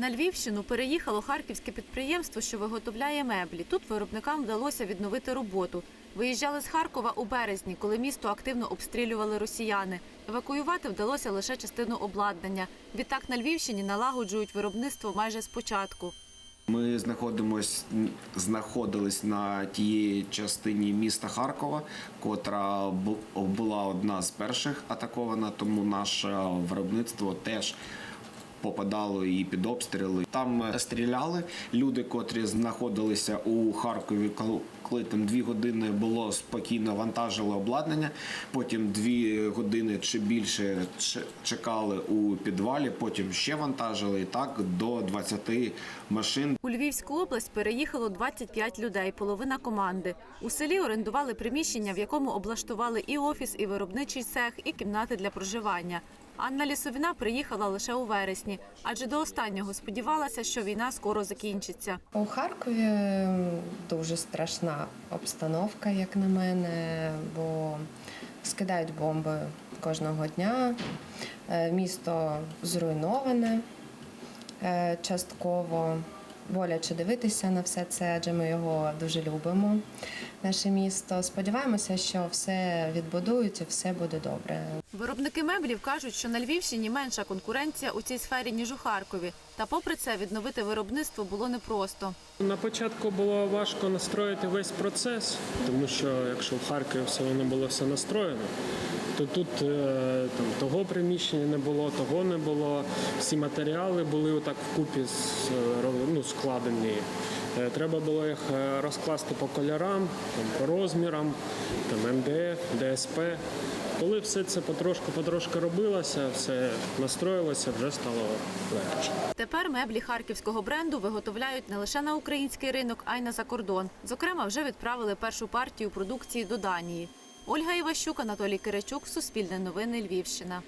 На Львівщину переїхало харківське підприємство, що виготовляє меблі. Тут виробникам вдалося відновити роботу. Виїжджали з Харкова у березні, коли місто активно обстрілювали росіяни. Евакуювати вдалося лише частину обладнання. Відтак на Львівщині налагоджують виробництво майже спочатку. Ми знаходимось, знаходились на тієї частині міста Харкова, котра була одна з перших атакована, тому наше виробництво теж попадало і під обстріли. Там е, стріляли люди, котрі знаходилися у Харкові, кол- коли там дві години було спокійно вантажили обладнання. Потім дві години чи більше чекали у підвалі, потім ще вантажили і так до 20 машин. У Львівську область переїхало 25 людей, половина команди. У селі орендували приміщення, в якому облаштували і офіс, і виробничий цех, і кімнати для проживання. Анна Лісовіна приїхала лише у вересні, адже до останнього сподівалася, що війна скоро закінчиться. У Харкові дуже страшна обстановка, як на мене, бо скидають бомби кожного дня. Е, Місто зруйноване е, частково. Боляче дивитися на все це, адже ми його дуже любимо. Наше місто. Сподіваємося, що все відбудують і все буде добре. Виробники меблів кажуть, що на Львівщині менша конкуренція у цій сфері ніж у Харкові. Та, попри це, відновити виробництво було непросто. На початку було важко настроїти весь процес, тому що якщо в Харкові все воно було все настроєно, то тут е, там того приміщення не було, того не було. Всі матеріали були отак вкупі е, ну, складені. Е, Треба було їх е, розкласти по кольорам, по розмірам, там МДФ, ДСП. Коли все це потрошку-потрошку робилося, все настроїлося, вже стало легше. Тепер меблі харківського бренду виготовляють не лише на український ринок, а й на закордон. Зокрема, вже відправили першу партію продукції до Данії. Ольга Іващук, Анатолій Киричук, Суспільне новини, Львівщина.